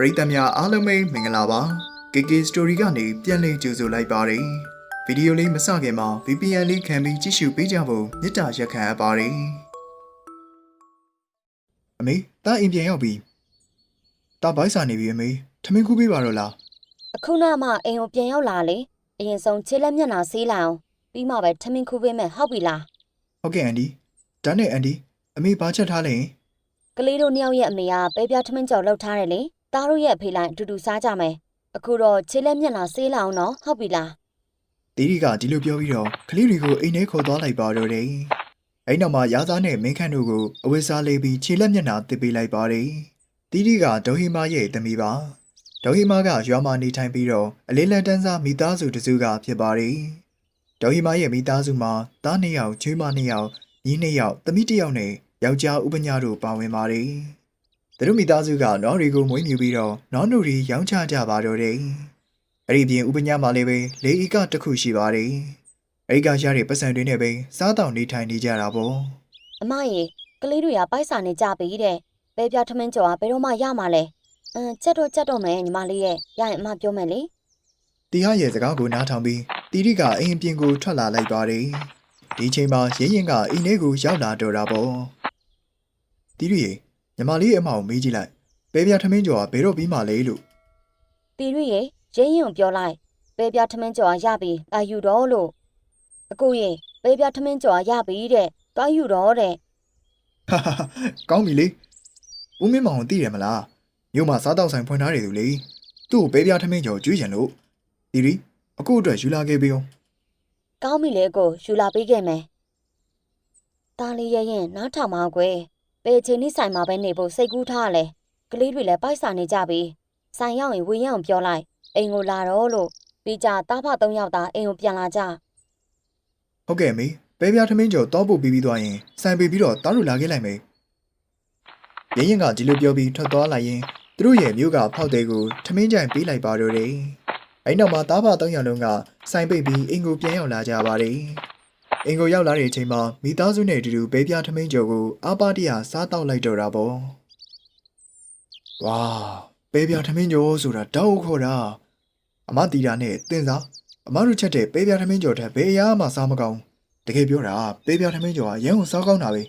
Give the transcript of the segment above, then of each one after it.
ပရိသတ်များအားလုံးပဲမင်္ဂလာပါ KK Story ကနေပြန်လည်ကြိုဆိုလိုက်ပါတယ်ဗီဒီယိုလေးမစခင်မှာ VPN လေးခံပြီးကြည့်ရှုပေးကြဖို့မေတ္တာရက်ခံအပ်ပါတယ်အမေတာအိမ်ပြန်ရောက်ပြီတာဘိုက်စာနေပြီအမေထမင်းခူးပေးပါတော့လားအခုနမှအိမ်ကိုပြန်ရောက်လာလေအရင်ဆုံးခြေလက်မျက်နှာဆေးလိုက်အောင်ပြီးမှပဲထမင်းခူးပေးမယ်ဟုတ်ပြီလားဟုတ်ကဲ့အန်ဒီဒါနဲ့အန်ဒီအမေဘာချက်ထားလဲကလေးတို့နှစ်ယောက်ရဲ့အမေကပဲပြားထမင်းကြော်လှုပ်ထားတယ်လေ သားတို့ရဲ့အဖေလိုက်အတူတူစားကြမယ်အခုတော့ခြေလက်မျက်နှာဆေးလိုက်အောင်နော်ဟုတ်ပြီလားတီတီကဒီလိုပြောပြီးတော့ကလေးတွေကိုအိမ်ထဲခေါ်သွားလိုက်ပါတော့တယ်အဲ့နောက်မှာရာသားနဲ့မင်းခန့်တို့ကိုအဝိစားလေးပြီးခြေလက်မျက်နှာတစ်ပေးလိုက်ပါတယ်တီတီကဒေါဟီမာရဲ့သမီးပါဒေါဟီမာကရွာမှာနေထိုင်ပြီးတော့အလေးလန်တန်းစားမိသားစုတစ်စုကဖြစ်ပါတယ်ဒေါဟီမာရဲ့မိသားစုမှာသားနှစ်ယောက်ချွေးမနှစ်ယောက်ညီနှစ်ယောက်သမီးတစ်ယောက်နဲ့ယောက်ျားဥပညာတို့ပါဝင်ပါတယ် သူတို့မိသားစုကနွားတွေကိုမွေးမြူပြီးတော့နွားနိုတွေရောင်းချကြပါတော့တယ်အဲ့ဒီပြင်ဥပညာမှာလည်းပဲလေဧကတစ်ခုရှိပါတယ်။အဲ့ဒီကရတဲ့ပတ်စံတွေနဲ့ပဲစားတောင်နေထိုင်နေကြတာပေါ့အမရေကလေးတွေကပိုက်စာနေကြပြီတဲ့ပဲပြားထမင်းကြော်ကဘယ်တော့မှရမှာလဲအမ်ချက်တော့ချက်တော့မယ်ညီမလေးရဲ့ရရင်အမပြောမယ်လေ။တီဟာရဲ့စကားကိုနားထောင်ပြီးတီတီကအိမ်အပြင်ကိုထွက်လာလိုက်ပါတယ်။ဒီချိန်မှာရင်းရင်ကအိမ်ထဲကိုရောက်လာတော့တာပေါ့။တီတီရေ ညီမလေးရဲ့အမကိုမေးကြည့်လိုက်။ပဲပြထမင်းကျော်ကဘယ်တော့ပြီးမှလဲလို့တီရွေရေရင်းရင်ကိုပြောလိုက်ပဲပြားထမင်းကြော်ကရပြီတာယူတော့လို့အခုရေပဲပြားထမင်းကြော်ကရပြီတဲ့တာယူတော့တဲ့။ဟာဟာဟာကောင်းပြီလေ။ဦးမင်းမောင်ကိုသိတယ်မလား။မြို့မှာစားတောက်ဆိုင်ဖွင့်ထားတယ်သူလေ။သူ့ကိုပဲပြထမင်းကျော်ကျွေးချင်လို့တီတီအခုအတွက်ယူလာခဲ့ပေးအောင်ကောင်းပြီလေကိုယူလာပေးခဲ့မယ်။တားလေးရရင်နားထောင်ပါကွယ်။ ပေချင်းနိဆိုင်မှာပဲနေဖို့စိတ်ကူးထားလဲ။ကလေးတွေလည်းပိုက်စာနေကြပြီ။ဆိုင်ရောက်ရင်ဝင်ရအောင်ပြောလိုက်။အိမ်ကိုလာတော့လို့ပြီးကြတားဖသုံးယောက်သားအိမ်ကိုပြန်လာကြဟုတ်ကဲ့မေပဲပြားထမင်းကျော်တောပုတ်ပြီးပြီးသွားရင်စိုင်ပေပြီးတော့တားလို့လာခဲ့လိုက်မေရင်းရင်ကဒီလိုပြောပြီးထွက်သွားလိုက်ရင်သူတို့ရဲ့မြို့ကဖောက်တဲ့ကိုထမင်းကြိုင်ပေးလိုက်ပါတော့တယ်အဲ့နောက်မှာတားဖသုံးယောက်လုံးကစိုင်ပိတ်ပြီးအင်ကိုပြန်ရောက်လာကြပါတယ် အင်ကိုရောက်လာတဲ့အချိန်မှာမိသားစုနဲ့အတူတူပဲပြားထမင်းကျော်ကိုအာပါတရစားတောက်လိုက်တော့တာပေါ့ဝါပဲပြားထမင်းကျော်ဆိုတာတောက်ခေါ်တာအမတီတာနဲ့တင်စားအမတို့ချက်တဲ့ပဲပြားထမင်းကျော်ထက်ဘယ်အရာမှစားမကောင်းတကယ်ပြောတာပဲပြားထမင်းကျော်ကရန်ကိုစားကောင်းတာပဲ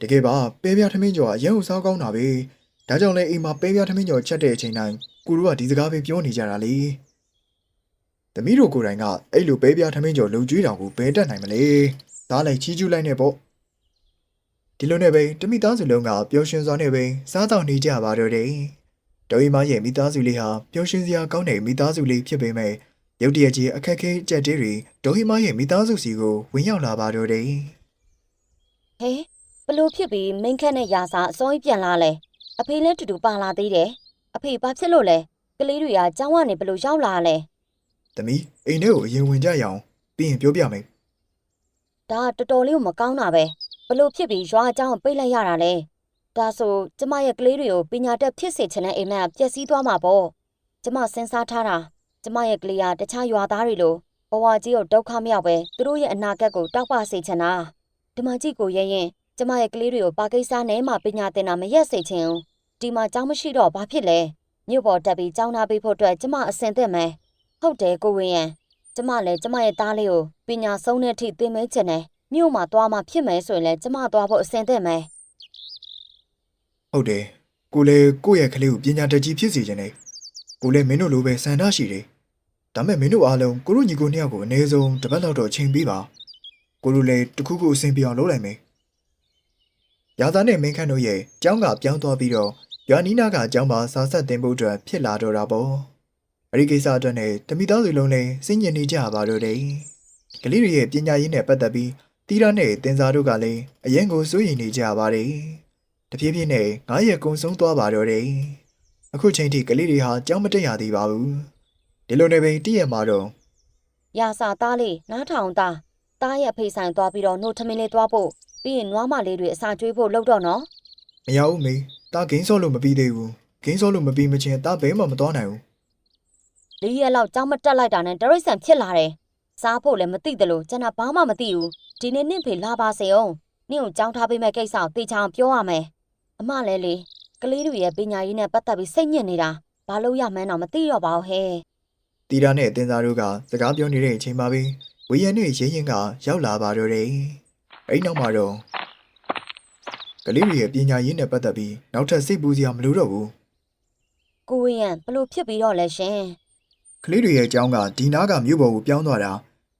တကယ်ပါပဲပြားထမင်းကျော်ကရန်ကိုစားကောင်းတာပဲဒါကြောင့်လဲအိမ်မှာပဲပြားထမင်းကျော်ချက်တဲ့အချိန်တိုင်းကိုတို့ကဒီစကားပဲပြောနေကြတာလေ သမီးတို့ကိုယ်တိုင်ကအဲ့လိုပဲပြားထမင်းကျော်လုံကျွေးတောင်ကိုဘယ်တက်နိုင်မလဲသားလိုက်ချီးကျူးလိုက်နေပေါ့ဒီလိုနဲ့ပဲတမိသားစုလုံးကပျော်ရွှင်စွာနဲ့ပဲစားတောက်နေကြပါတော့တယ်ဒေါ်ရီမရဲ့မိသားစုလေးဟာပျော်ရွှင်စရာကောင်းတဲ့မိသားစုလေးဖြစ်ပေမဲ့ရုတ်တရက်ကြီးအခက်အခဲကြက်တေးတွေဒေါ်ဟီမာရဲ့မိသားစုစီကိုဝင်ရောက်လာပါတော့တယ်။ဟဲဘလို့ဖြစ်ပြီးမိန်းခက်နဲ့ရာစာအစောကြီးပြန်လာလဲ။အဖေလည်းတူတူပါလာသေးတယ်။အဖေဘာဖြစ်လို့လဲ။ကလေးတွေကကျောင်းကနေဘလို့ရောက်လာလဲ။ သမီးအိမ်ထဲကိုအရင်ဝင်ကြရအောင်ပြီးရင်ပြောပြမယ်။ဒါတော်တော်လေးကိုမကောင်းတာပဲ။ဘလို့ဖြစ်ပြီးရွာအကျောင်းကိုပိတ်လိုက်ရတာလဲ။ဒါဆိုကျမရဲ့ကလေးတွေကိုပညာတတ်ဖြစ်စေချင်တဲ့အိမ်မက်ပျက်စီးသွားမှာပေါ့။ကျမစဉ်းစားထားတာကျမရဲ့ကလေးကတခြားရွာသားတွေလိုဘဝကြီးကိုဒုက္ခမရောက်ပဲသူတို့ရဲ့အနာဂတ်ကိုတောက်ပစေချင်တာဒီမကြီးကိုရဲရင်ကျမရဲ့ကလေးတွေကိုပါကိစ္စနဲ့မှပညာသင်တာမရက်စေချင်ဘူးဒီမှာကျောင်းမရှိတော့ဘာဖြစ်လဲမြို့ပေါ်တက်ပြီးကျောင်းသားပေးဖို့အတွက်ကျမအစင်သင့်မယ် ဟုတ်တယ်ကိုဝင်းရန်ကျမလည်းကျမရဲ့သားလေးကိုပညာဆုံးတဲ့အထိသင်ပေးချင်တယ်မြို့မှာသွားမှဖြစ်မယ်ဆိုရင်လည်းကျမသွားဖို့အစင်သင့်မယ်။ဟုတ်တယ်။ကိုလည်းကိုယ့်ရဲ့ကလေးကိုပညာတတ်ကြီးဖြစ်စေချင်တယ်။ကိုလည်းမင်းတို့လိုပဲစံထားရှိတယ်။ဒါမဲ့မင်းတို့အားလုံးကိုတို့ညီကိုနှစ်ယောက်ကိုအနည်းဆုံးတစ်ပတ်လောက်တော့ချိန်ပေးပါ။ကိုတို့လည်းတစ်ခုခုအဆင်ပြေအောင်လုပ်လိုက်မယ်။ရာသားနဲ့မင်းခန့်တို့ရဲ့ကျောင်းကပြောင်းသွားပြီးတော့ရွာနီးနားကကျောင်းမှာစာဆက်တင်ဖို့အတွက်ဖြစ်လာတော့တာပေါ့။ အဲဒီကိစ္စအတွက်နဲ့တမိသားစုလုံးလည်းစဉ်းကျင်နေကြပါတော့တယ်။ကလေးတွေရဲ့ပညာရေးနဲ့ပတ်သက်ပြီးတီရာနဲ့တင်စာတို့ကလည်းအရင်ကိုစိုးရိမ်နေကြပါတယ်။တဖြည်းဖြည်းနဲ့ငါးရက်ကုံဆုံးသွားပါတော့တယ်။အခုချိန်ထိကလေးတွေဟာကြောင်းမတက်ရသေးပါဘူး။ဒီလိုနဲ့ပဲတည့်ရက်မှာတော့ရာစာသားလေးနားထောင်သားသားရဲ့အဖေဆိုင်သွားပြီးတော့နှုတ်ထမင်းလေးသွားဖို့ပြီးရင်နွားမလေးတွေအစာကျွေးဖို့လုပ်တော့နော်မရဘူးမေ။တာဂိမ်းဆော့လို့မပြီးသေးဘူး။ဂိမ်းဆော့လို့မပြီးမချင်းတာဘဲမှမသွားနိုင်ဘူး လေးရက်လောက်ကြောင်းမတက်လိုက်တာနဲ့တရိတ်ဆန်ဖြစ်လာတယ်စားဖို့လည်းမသိတယ်လို့ကျွန်တော်ဘာမှမသိဘူးဒီနေ့နင့်ဖေလာပါစေအောင်နင့်ကိုကြောင်းထားပေးမဲ့ကိစ္စကိုတေချာအောင်ပြောရမယ်အမလည်းလေကလေးတွေရဲ့ပညာရေးနဲ့ပတ်သက်ပြီးစိတ်ညစ်နေတာဘာလို့ရမှန်းတော့မသိတော့ပါဘူးဟဲ့တီတာနဲ့တင်သားတို့ကစကားပြောနေတဲ့အချိန်မှာပဲဝေယံနဲ့ရင်းရင်ကရောက်လာပါတော့တယ်အဲ့နောက်မှာတော့ကလေးတွေရဲ့ပညာရေးနဲ့ပတ်သက်ပြီးနောက်ထပ်စိတ်ပူစရာမလိုတော့ဘူးကိုဝင်းရံဘလို့ဖြစ်ပြီးတော့လဲရှင် ကလေးတွေရဲ့အကြောင်းကဒီနားကမြို့ပေါ်ကိုပြောင်းသွားတာ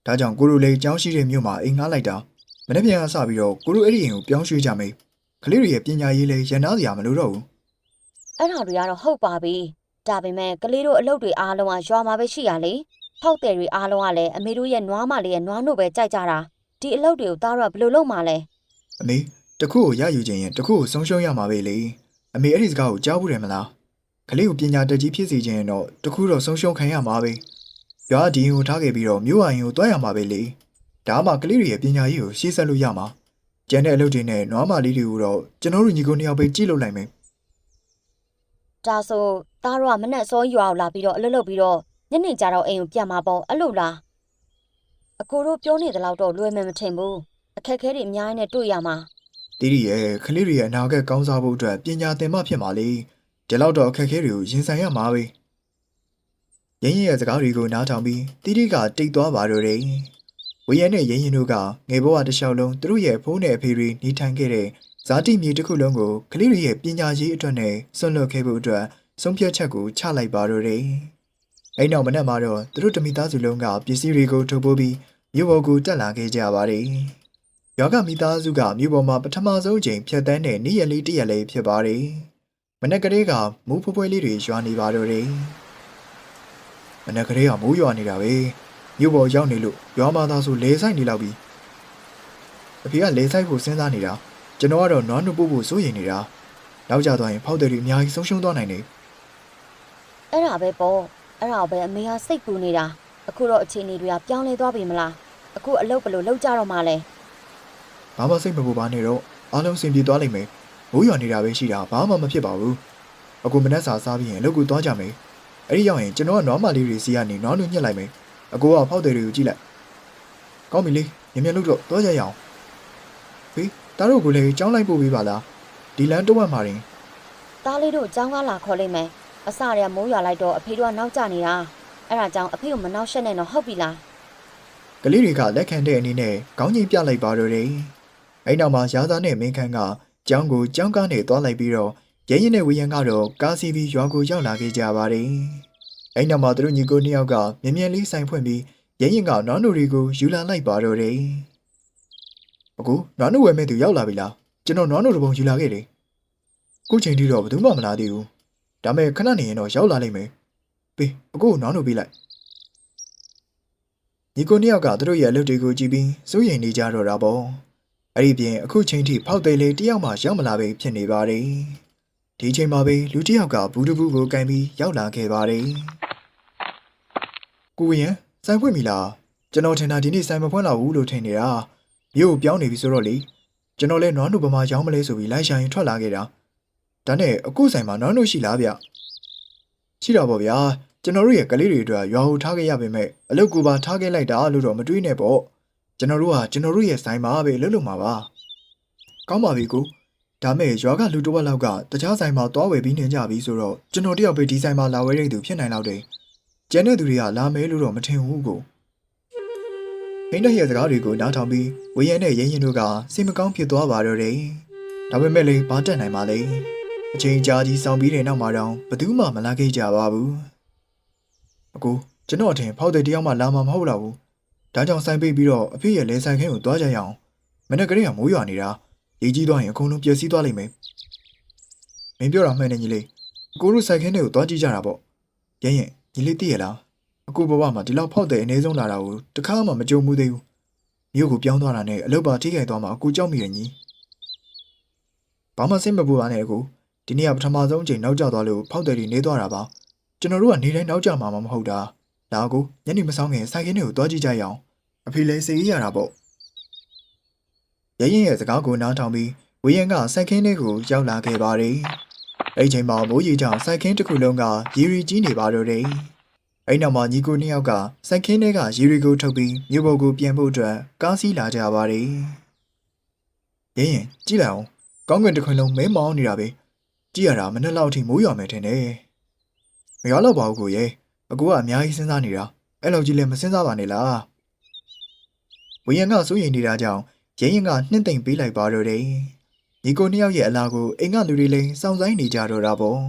ဒါကြောင့်ကိုရိုလေးအကြောင်းရှိတဲ့မြို့မှာအိမ်ငှားလိုက်တာမနေ့ပြန်ကစပြီးတော့ကိုရိုအဲ့ဒီအိမ်ကိုပြောင်းရွှေ့ကြမယ်ကလေးတွေရဲ့ပညာရေးလည်းရန်နာစရာမလိုတော့ဘူးအဲ့ဒါတွေကတော့ဟုတ်ပါပြီဒါပေမဲ့ကလေးတို့အလုပ်တွေအားလုံးကရွာမှာပဲရှိရလေဖောက်တယ်တွေအားလုံးကလည်းအမေတို့ရဲ့နွားမလေးရဲ့နွားနို့ပဲကြိုက်ကြတာဒီအလုပ်တွေကိုသားတို့ကဘယ်လိုလုပ်မှလဲအမေတခုကိုရယူခြင်းရင်တခုကိုဆုံးရှုံးရမှာပဲလေအမေအဲ့ဒီစကားကိုကြားဘူးတယ်မလား ကလေးကိုပညာတတ်ကြီးဖြစ်စေခြင်းရင်တော့တခုတော့ဆုံးရှုံးခံရမှာပဲရွာဒီရင်ကိုထားခဲ့ပြီးတော့မြို့အိမ်ကိုတွားရမှာပဲလေဒါမှကလေးတွေရဲ့ပညာရေးကိုရှေ့ဆက်လို့ရမှာကျန်တဲ့အလုပ်တွေနဲ့နွားမလေးတွေကိုတော့ကျွန်တော်တို့ညီကိုနှစ်ယောက်ပဲကြည့်လို့လိုက်မယ်ဒါဆိုသားတို့ကမနဲ့အစောရွာကိုလာပြီးတော့အလုပ်လုပ်ပြီးတော့ညနေကျတော့အိမ်ကိုပြန်มาပေါ့အဲ့လိုလားအကိုတို့ပြောနေသလောက်တော့လွယ်မယ်မထင်ဘူးအခက်အခဲတွေအများကြီးနဲ့တွေ့ရမှာတီတီရဲ့ကလေးတွေရဲ့အနာဂတ်ကောင်းစားဖို့အတွက်ပညာသင်မှဖြစ်မှာလေ ဒီလောက်တော့အခက်အခဲတွေကိုရင်ဆိုင်ရမှာပဲရင်းရင်ရဲ့စကားတွေကိုနားထောင်ပြီးတီတီကတိတ်သွားပါတော့တယ်ဝေယံနဲ့ရင်းရင်တို့ကငယ်ဘဝတစ်လျှောက်လုံးသူတို့ရဲ့ဖုန်းနဲ့အဖေတွေနေထိုင်ခဲ့တဲ့ဇာတိမြေတစ်ခုလုံးကိုကလေးတွေရဲ့ပညာရေးအတွက်နဲ့ဆွန့်လွတ်ခဲ့ဖို့အတွက်ဆုံးဖြတ်ချက်ကိုချလိုက်ပါတော့တယ်အဲ့နောက်မနက်မှာတော့သူတို့တမိသားစုလုံးကပစ္စည်းတွေကိုထုတ်ပိုးပြီးမြို့ပေါ်ကိုတက်လာခဲ့ကြပါတယ်ယောဂမိသားစုကမြို့ပေါ်မှာပထမဆုံးအချိန်ဖြတ်တန်းတဲ့နေ့ရက်လေးတစ်ရက်လေးဖြစ်ပါတယ်။ မနက်ကလေးကမိုးဖွဲဖွဲလေးတွေရွာနေပါတော့တယ်။မနက်ကလေးကမိုးရွာနေတာပဲ။မြို့ပေါ်ရောက်နေလို့ရွာမှာသားဆိုလေဆိုင်နေလောက်ပြီ။အဖေကလေဆိုင်ဖို့စဉ်းစားနေတာ။ကျွန်တော်ကတော့နွားနှုတ်ပို့ဖို့စိုးရိမ်နေတာ။နောက်ကျသွားရင်ဖောက်တယ်တွေအများကြီးဆုံးရှုံးသွားနိုင်တယ်အဲ့ဒါပဲပေါ့အဲ့ဒါပဲအမေကစိတ်ပူနေတာအခုတော့အခြေအနေတွေကပြောင်းလဲသွားပြီမလားအခုအလုပ်ဘယ်လိုလုပ်ကြတော့မှလဲ။ဘာမှစိတ်မပူပါနဲ့တော့အားလုံးစင်ပြေသွားလိမ့်မယ်။ မိုးရွာနေတာပဲရှိတာဘာမှမဖြစ်ပါဘူးအကူမနှက်စာစားပြီးရင်အလုပ်ကိုသွားကြမယ်အဲ့ဒီရောက်ရင်ကျွန်တော်ကနွားမလေးတွေစီကနေနွားတွေညှက်လိုက်မယ်အကူကဖောက်တယ်တွေကိုကြည့်လိုက်ကောင်းပြီလေမြန်မြန်လုပ်တော့သွားကြရအောင်ဟေးတားတို့ကိုလည်းကြောင်းလိုက်ပို့ပေးပါလားဒီလမ်းတဝက်မှာရင်တားလေးတို့ကြောင်းကားလာခေါ်လိုက်မယ်အစရမိုးရွာလိုက်တော့အဖေတို့ကနောက်ကျနေတာအဲ့ဒါကြောင့်အဖေကိုမနောက်ရှက်နဲ့တော့ဟုတ်ပြီလားကလေးတွေကလက်ခံတဲ့အနေနဲ့ခေါင်းကြီးပြလိုက်ပါတော့တယ်။အဲ့နောက်မှာရာသားနဲ့မင်းခန်းက ကျောင်းကိုကျောင်းကားနဲ့သွားလိုက်ပြီးတော့ရဲရင်နဲ့ဝေယံကတော့ကားစီးပြီးရွာကိုရောက်လာခဲ့ကြပါတယ်။အဲ့နောက်မှာသူတို့ညီကိုနှစ်ယောက်ကမြ мян လေးဆိုင်ဖွင့်ပြီးရဲရင်ကနွားနိုတွေကိုယူလာလိုက်ပါတော့တယ်။အခုနွားနိုဝယ်မဲ့သူရောက်လာပြီလား။ကျွန်တော်နွားနိုတစ်ပုံယူလာခဲ့တယ်။ခုချိန်ထိတော့ဘယ်သူမှမလာသေးဘူး။ဒါမဲ့ခဏနေရင်တော့ရောက်လာလိမ့်မယ်။ပေးအခုနွားနိုပေးလိုက် ညီကိုနှစ်ယောက်ကသူတို့ရဲ့အလုပ်တွေကိုကြည့်ပြီးစိုးရိမ်နေကြတော့တာပေါ့ အဲ့ဒီပြင်အခုချိန်ထိဖောက်သေးလေးတယောက်မှရောက်မလာပဲဖြစ်နေပါတယ်ဒီချိန်မှာပဲလူတစ်ယောက်ကဘူးတဘူးကိုကန်ပြီးရောက်လာခဲ့ပါတယ်ကိုဝင်းရစိုင်ဖွင့်ပြီလားကျွန်တော်ထင်တာဒီနေ့စိုင်မဖွင့်တော့ဘူးလို့ထင်နေတာမြို့ကိုပြောင်းနေပြီဆိုတော့လေကျွန်တော်လည်းနွားနုပမာရောင်းမလဲဆိုပြီးလိုက်ရှာရင်ထွက်လာခဲ့တာဒါနဲ့အခုဆိုင်မှာနွားနုရှိလားဗျရှိတော့ပေါ့ဗျာကျွန်တော်တို့ရဲ့ကလေးတွေအတွက်ရွာဟိုထားခဲ့ရပေမဲ့အလုပ်ကိုပါထားခဲ့လိုက်တာလို့တော့မတွေးနဲ့ပေါ့ ကျွန်တော်တို့ကကျွန်တော်တို့ရဲ့ဆိုင်မှာပဲလှုပ်လို့မှာပါကောင်းပါပြီကိုဒါမဲ့ရွာကလူတစ်ဝက်လောက်ကတခြားဆိုင်မှာသွားဝယ်ပြီးနေကြပြီဆိုတော့ကျွန်တော်တယောက်ပဲဒီဆိုင်မှာလာဝယ်တဲ့သူဖြစ်နိုင်တော့တယ်ကျန်တဲ့သူတွေကလာမဲလို့တော့မထင်ဘူးကိုဟင်းတဲ့ရဲ့စကားတွေကိုနားထောင်ပြီးဝေယံနဲ့ရင်းရင်တို့ကစိတ်မကောင်းဖြစ်သွားပါတော့တယ်ဒါပေမဲ့လည်းဘာတက်နိုင်ပါလဲအချိန်ကြာကြီးစောင့်ပြီးတဲ့နောက်မှာတော့ဘယ်သူမှမလာခဲ့ကြပါဘူးအကိုကျွန်တော်အထင်ဖောက်တဲ့တယောက်မှလာမှာမဟုတ်တော့ဘူး ဒါကြောင့်ဆိုင်ပိတ်ပြီးတော့အဖေရဲ့လဲဆိုင်ခင်းကိုသွားကြရအောင်မနေ့ကလေးကမိုးရွာနေတာရေကြီးသွားရင်အကုန်လုံးပျက်စီးသွားလိမ့်မယ်မင်းပြောတာမှန်တယ်ညီလေးအကိုတို့ဆိုင်ခင်းတွေကိုသွားကြည့်ကြတာပေါ့ရရင်ညီလေးသိရလားအကိုဘဝမှာဒီလောက်ဖောက်တဲ့အနည်းဆုံးလာတာကိုတခါမှမကြုံဘူးသေးဘူးမြို့ကိုပြောင်းသွားတာနဲ့အလုပ်ပါထိခိုက်သွားမှာအကိုကြောက်မိတယ်ညီဘာမှစိတ်မပူပါနဲ့အကိုဒီနေ့ကပထမဆုံးအချိန်နောက်ကျသွားလို့ဖောက်တဲ့တွေနေသွားတာပါကျွန်တော်တို့ကနေတိုင်းနောက်ကျမှာမဟုတ်တာလာကိုညနေမဆောင်ခင်စိုက်ကင်းတွေကိုတွားကြည့်ကြရအောင် အဖေလည်းစိတ်ကြီးရတာပေါ့ရရင်ရဲ့စကားကိုနားထောင်ပြီးဝေယံကစိုက်ကင်းတွေကိုရောက်လာခဲ့ပါတယ်အဲ့ချိန်မှာမိုးရီကြောင့်စိုက်ကင်းတစ်ခုလုံးကရီရီကြီးနေပါတော့တယ်အဲ့နောက်မှာညီကိုနှစ်ယောက်ကစိုက်ကင်းတွေကရီရီကိုထုတ်ပြီးမြို့ပေါ်ကိုပြန်ဖို့အတွက်ကားစီးလာကြပါတယ်ရရင်ကြည့်လိုက်အောင်ကောင်းကင်တစ်ခွင်လုံးမဲမောင်းနေတာပဲကြည့်ရတာမနေ့လောက်အထိမိုးရွာမယ်ထင်တယ်မရွာတော့ပါဘူးကိုရဲ့အကူကအများကြီးစဉ်းစားနေတာအဲ့လောက်ကြီးလည်းမစဉ်းစားပါနဲ့လား ဝင်းရံကစိုးရိမ်နေတာကြောင့်ရဲရင်ကနှင့်သိမ့်ပေးလိုက်ပါတော့တယ်ညီကိုနှစ်ယောက်ရဲ့အလားကိုအိမ်ကလူတွေလည်းစောင့်ဆိုင်နေကြတော့တာပေါ့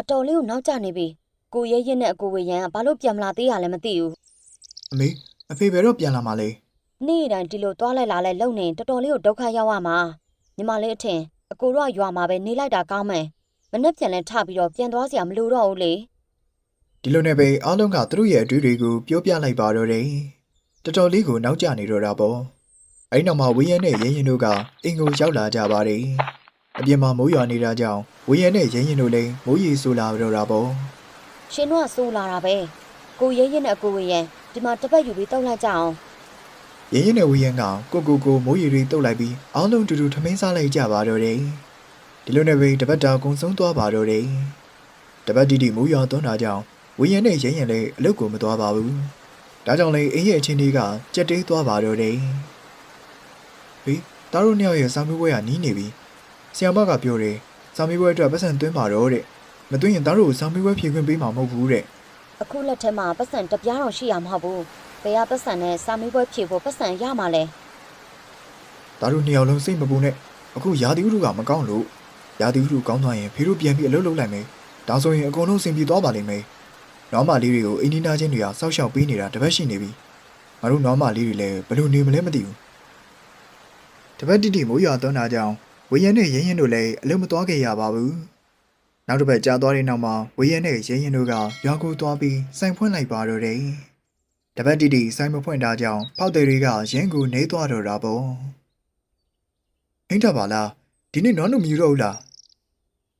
အတော်လေးကိုနောက်ကျနေပြီကိုရဲရင်နဲ့အကိုဝေရန်ကဘာလို့ပြန်မလာသေးရလဲမသိဘူးအမေအဖေဘယ်တော့ပြန်လာမှာလဲနေ့တိုင်းဒီလိုသွားလိုက်လာလိုက်လုံနေတော်တော်လေးကိုဒုက္ခရောက်ရမှာညီမလေးအထင်အကိုတို့ကရွာမှာပဲနေလိုက်တာကောင်းမယ်မနှက်ပြန်လဲထပြီးတော့ပြန်သွားစရာမလိုတော့ဘူးလေဒီလိုနဲ့ပဲအားလုံးကသူတို့ရဲ့အတွေ့အတွေကိုပြောပြလိုက်ပါတော့တယ် တော်တော်လေးကိုနောက်ကျနေတော့တာပေါ့အဲ့နောက်မှာဝင်းရဲနဲ့ရဲရင်တို့ကအင်ကိုရောက်လာကြပါတယ်အပြင်မှာမိုးရွာနေတာကြောင့်ဝင်းရဲနဲ့ရဲရင်တို့လည်းမိုးရေဆူလာတော့တာပေါ့ရှင်တို့ကစိုးလာတာပဲကိုရဲရင်နဲ့အကိုဝေရန်ဒီမှာတစ်ပတ်ယူပြီးတောက်လိုက်ကြအောင်ရင်းရင်နဲ့ဝီယန်ကကိုကိုကိုမိုးရီတွေတုတ်လိုက်ပြီးအားလုံးတူတူထမင်းစားလိုက်ကြပါတော့တယ်ဒီလိုနဲ့ပဲတပတ်တာကုံဆုံးသွားပါတော့တယ်တပတ်တီတီမိုးရွာသွန်းတာကြောင့်ဝီယန်နဲ့ရင်းရင်လည်းအလုပ်ကိုမသွားပါဘူး ဒါကြောင့်လေအင်းရဲ့အချင်းတွေကကြက်တေးသွားပါတော့တယ်ဟေးတားတို့နှစ်ယောက်ရဲ့စာမေးပွဲကနီးနေပြီဆီယမ်ဘကပြောတယ်စာမေးပွဲအတွက်ပတ်စံသွင်းပါတော့တဲ့မသွင်းရင်တားတို့ကိုစာမေးပွဲဖြေခွင့်ပေးမှာမဟုတ်ဘူးတဲ့အခုလက်ထဲမှာပတ်စံတစ်ပြားတော့ရှိရမှာမဟုတ်ဘူးဘယ်ကပတ်စံနဲ့စာမေးပွဲဖြေဖို့ပတ်စံရမှာလဲဒါတို့နှစ်ယောက်လုံးစိတ်မပူနဲ့အခုရာသီဥတုကမကောင်းလို့ရာသီဥတုကောင်းသွားရင်ဖေတို့ပြန်ပြီးအလုပ်လုပ်လိုက်မယ်ဒါဆိုရင်အကုန်လုံးအဆင်ပြေသွားပါလိမ့်မယ် နွားမလေးတွေကိုအင်းနီနာချင်းတွေကစောက်ရှောက်ပေးနေတာတပတ်ရှိနေပြီငါတို့နွားမလေးတွေလည်းဘယ်လိုနေမလဲမသိဘူးတပတ်တိတိမိုးရွာသွန်းတာကြောင့်ဝေရန်နဲ့ရင်းရင်တို့လည်းအလုပ်မသွားခဲ့ရပါဘူးနောက်တစ်ပတ်ကြာသွားတဲ့နောက်မှာဝေရန်နဲ့ရင်းရင်တို့ကရွာကိုသွားပြီးစိုင်ဖွင့်လိုက်ပါတော့တယ်တပတ်တိတိစိုင်မဖွင့်တာကြောင့်ဖောက်တယ်တွေကရင်းကိုနေသွားတော့တာပေါ့ဟင်းထပ်ပါလားဒီနေ့နွားတို့မယူတော့ဘူးလား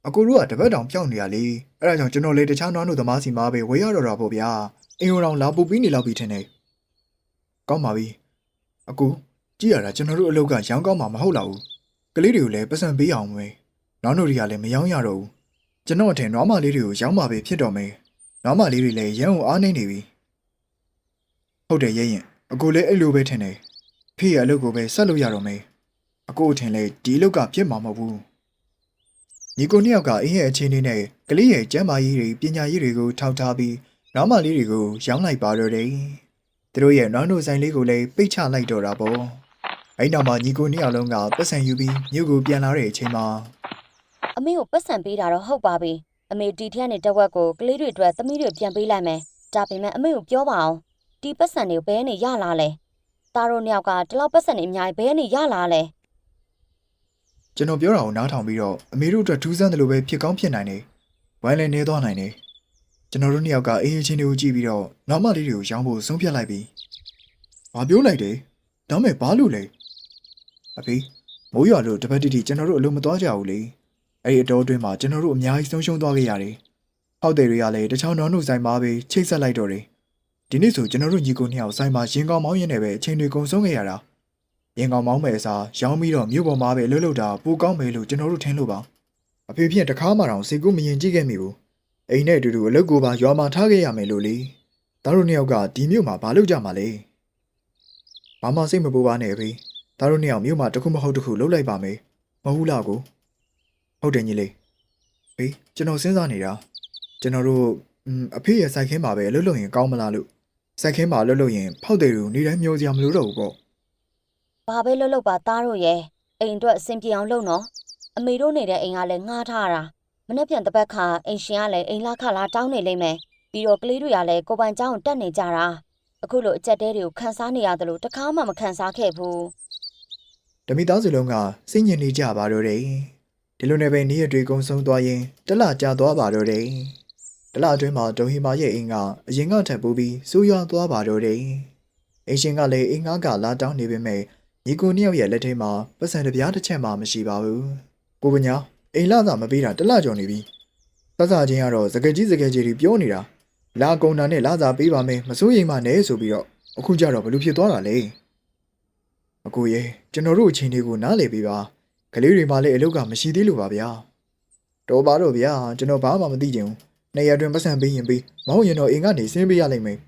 အကိုတို့ကတပတ်တောင်ပြောင်းနေရလေအဲ့ဒါကြောင့်ကျွန်တော်လေတခြားနွားတို့သမားစီမှာပဲဝေရတော့တာပေါ့ဗျာအင်းဟိုတောင်လာပူပြီးနေလောက်ပြီထင်တယ်ကောင်းပါပြီအကိုကြည့်ရတာကျွန်တော်တို့အလုပ်ကရောင်းကောင်းမှာမဟုတ်တော့ဘူးကလေးတွေကိုလည်းပတ်စံပေးအောင်ပဲနွားတို့တွေကလည်းမရောင်းရတော့ဘူးကျွန်တော်အထင်နွားမလေးတွေကိုရောင်းမှာပဲဖြစ်တော့မယ်နွားမလေးတွေလည်းရမ်းအောင်အားနေနေပြီဟုတ်တယ်ရဲရင်အကိုလည်းအဲ့လိုပဲထင်တယ်ဖေးရအလုပ်ကိုပဲဆက်လို့ရတော့မယ်အကိုအထင်လဲဒီအလောက်ကပြစ်မှာမဟုတ်ဘူး ညီကိုနှစ်ယောက်ကအင်းရဲ့အခြေအနေနဲ့ကလေးရဲ့ကျမ်းမာရေးတွေပညာရေးတွေကိုထောက်ထားပြီးနောက်မလေးတွေကိုရောင်းလိုက်ပါတော့တယ်သူတို့ရဲ့နွားနိုဆိုင်လေးကိုလည်းပိတ်ချလိုက်တော့တာပေါ့အဲ့နောက်မှာညီကိုနှစ်ယောက်လုံးကပတ်စံယူပြီးမြို့ကိုပြန်လာတဲ့အချိန်မှာအမေကိုပတ်စံပေးတာတော့ဟုတ်ပါပြီအမေဒီထက်နဲ့တက်ဝက်ကိုကလေးတွေအတွက်သမီးတွေပြန်ပေးလိုက်မယ်ဒါပေမဲ့အမေကိုပြောပါအောင်ဒီပတ်စံတွေကိုဘယ်နဲ့ရလာလဲตาတို့နှစ်ယောက်ကဒီလောက်ပတ်စံတွေအများကြီးဘယ်နဲ့ရလာလဲ ကျွန်တော်ပြောတာကိုနားထောင်ပြီးတော့အမေတို့အတွက်ထူးဆန်းတယ်လို့ပဲဖြစ်ကောင်းဖြစ်နိုင်တယ်ဝိုင်းလည်းနေသွားနိုင်တယ်ကျွန်တော်တို့နှစ်ယောက်ကအေးအေးချင်းတွေကိုကြည့်ပြီးတော့နောက်မလေးတွေကိုရောင်းဖို့ဆုံးဖြတ်လိုက်ပြီးဘာပြောလိုက်တယ်ဒါမဲ့ဘာလို့လဲအဖေမိုးရွာလို့တပတ်တိတိကျွန်တော်တို့အလုံးမသွားကြဘူးလေအဲ့ဒီအတော်အတွင်းမှာကျွန်တော်တို့အများကြီးဆုံးရှုံးသွားခဲ့ရတယ်ဟောက်တယ်တွေကလည်းတခြားနွားနို့ဆိုင်မှာပဲချိတ်ဆက်လိုက်တော့တယ်ဒီနေ့ဆိုကျွန်တော်တို့ညီကိုနှစ်ယောက်ဆိုင်မှာရင်ကောင်မောင်းရင်လည်းပဲအချိန်တွေကုန်ဆုံးခဲ့ရတာ ရင်ကောင်မောင်းမယ်အစားရောင်းပြီးတော့မြို့ပေါ်မှာပဲလှုပ်လှုပ်တာပိုကောင်းမယ်လို့ကျွန်တော်တို့ထင်လို့ပါအဖေဖြင့်တခါမှတောင်စိတ်ကူးမရင်ကြည့်ခဲ့မိဘူးအိမ်နဲ့အတူတူအလုပ်ကိုပါရွာမှာထားခဲ့ရမယ်လို့လေဒါတို့နှစ်ယောက်ကဒီမြို့မှာဘာလုပ်ကြမှာလဲဘာမှစိတ်မပူပါနဲ့အဖေဒါတို့နှစ်ယောက်မြို့မှာတစ်ခုမဟုတ်တစ်ခုလှုပ်လိုက်ပါမယ်မဟုတ်ဘူးလားကိုဟုတ်တယ်ညီလေးဟေးကျွန်တော်စဉ်းစားနေတာကျွန်တော်တို့음အဖေရဲ့စိုက်ခင်းမှာပဲလှုပ်လှုပ်ရင်ကောင်းမလားလို့စိုက်ခင်းမှာလှုပ်လှုပ်ရင်ဖောက်တယ်ကိုနေတိုင်းမျိုးစရာမလိုတော့ဘူးပေါ့ ဘာပဲလုပ်လို့ပါตาတို့ရဲ့အိမ်အတွက်အဆင်ပြေအောင်လုပ်နော်အမေတို့နေတဲ့အိမ်ကလည်းငှားထားတာမနေ့ပြန်တစ်ပတ်ခါအိမ်ရှင်ကလည်းအိမ်လာခလာတောင်းနေလိမ့်မယ်ပြီးတော့ကလေးတွေကလည်းကိုယ်ပိုင်เจ้าကိုတက်နေကြတာအခုလိုအကြက်တဲတွေကိုခန်းစားနေရတယ်လို့တခါမှမခန်းစားခဲ့ဘူး ဓမိသားစုလုံးကစိတ်ညစ်နေကြပါတော့တယ်ဒီလိုနဲ့ပဲနေ့ရက်တွေကုံဆုံးသွားရင်တစ်လကြာသွားပါတော့တယ်တစ်လအတွင်းမှာဒုံဟီမာရဲ့အိမ်ကအရင်ကထပ်ပူပြီးဆိုးရွားသွားပါတော့တယ်အိမ်ရှင်ကလည်းအိမ်ငါးကလာတောင်းနေပေမဲ့ ညီကိုနှစ်ယောက်ရဲ့လက်ထဲမှာပတ်စံတစ်ပြားတစ်ချက်မှမရှိပါဘူးကိုပညာအိမ်လာသာမပေးတာတစ်လကျော်နေပြီသက်သာချင်းကတော့စကကြီးစကကြီးတွေပြောနေတာလာကုန်တာနဲ့လာသာပေးပါမယ်မစိုးရိမ်ပါနဲ့ဆိုပြီးတော့အခုကျတော့ဘလို့ဖြစ်သွားတာလဲအကိုရေကျွန်တော်တို့အချိန်လေးကိုနားလေပေးပါကလေးတွေမှလည်းအလုပ်ကမရှိသေးလို့ပါဗျာတော်ပါတော့ဗျာကျွန်တော်ဘာမှမသိချင်ဘူးနေရာတွင်ပတ်စံပေးရင်ပေးမဟုတ်ရင်တော့အိမ်ကနေဆင်းပေးရလိမ့်မယ်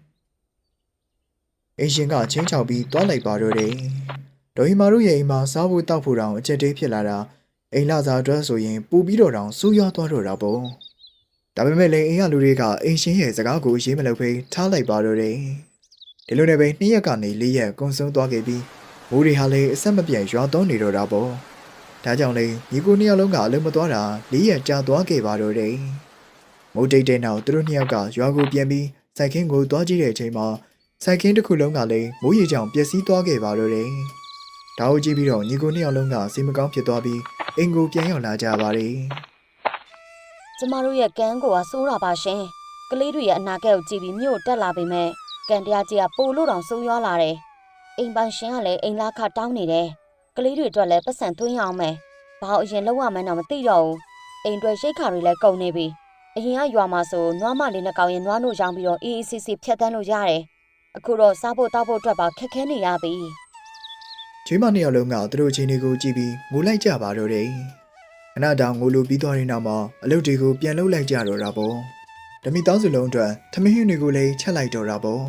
အင်ရှင်ကချင်းချောက်ပြီးတွားလိုက်ပါတော့တယ် ဒေါ်ဟီမာတို့ရဲ့အိမ်မှာစားဖို့တောက်ဖို့တောင်အချက်တေးဖြစ်လာတာအိမ်လာစားအတွက်ဆိုရင်ပူပြီးတော့တောင်စူးရွားသွားတော့တာပေါ့ဒါပေမဲ့လည်းအိမ်ကလူတွေကအိမ်ရှင်ရဲ့စကားကိုရေးမလို့ဖိထားလိုက်ပါတော့တယ်ဒီလိုနဲ့ပဲနှစ်ရက်ကနေလေးရက်ကုန်ဆုံးသွားခဲ့ပြီးမိုးတွေဟာလည်းအဆက်မပြတ်ရွာသွန်းနေတော့တာပေါ့ဒါကြောင့်လေညီကိုနှစ်ယောက်လုံးကအလုံးမသွားတာလေးရက်ကြာသွားခဲ့ပါတော့တယ်မိုးတိတ်တဲ့နောက်သူတို့နှစ်ယောက်ကရွာကိုပြန်ပြီးစိုက်ခင်းကိုသွားကြည့်တဲ့အချိန်မှာစိုက်ခင်းတစ်ခုလုံးကလည်းမိုးရေကြောင့်ပျက်စီးသွားခဲ့ပါတော့တယ် ဒါကိုကြည့်ပြီးတော့ညီကိုနှစ်ယောက်လုံးကစိတ်မကောင်းဖြစ်သွားပြီးအိမ်ကိုပြန်ရောက်လာကြပါတယ်ကျမတို့ရဲ့ကန်းကိုကစိုးတာပါရှင်ကလေးတွေရဲ့အနာဂတ်ကိုကြည့်ပြီးမြို့တက်လာပေမဲ့ကန်တရားကြီးကပိုလို့တောင်ဆိုးရွားလာတယ်အိမ်ပိုင်ရှင်ကလည်းအိမ်လာခတောင်းနေတယ်ကလေးတွေအတွက်လည်းပတ်စံသွင်းရအောင်မယ်ဘာလို့အရင်လောက်ရမှန်းတော့မသိတော့ဘူးအိမ်တွေရိတ်ခါတွေလည်းကုန်နေပြီအရင်ကရွာမှာဆိုနွားမလေးနဲ့ကောင်ရင်နွားတို့ရောင်းပြီးတော့အေးအေးဆေးဆေးဖြတ်တန်းလို့ရတယ်အခုတော့စားဖို့တောက်ဖို့အတွက်ပါခက်ခဲနေရပြီ ချွေးမနှစ်ယောက်လုံးကသူတို့ချင်းတွေကိုကြည့်ပြီးငိုလိုက်ကြပါတော့တယ်ခဏတောင်ငိုလိုပြီးသွားတဲ့နောက်မှာအလုပ်တွေကိုပြန်လုပ်လိုက်ကြတော့တာပေါ့ဓမီတောင်းစုလုံးအတွက်ထမင်းဟင်းတွေကိုလည်းချက်လိုက်တော့တာပေါ့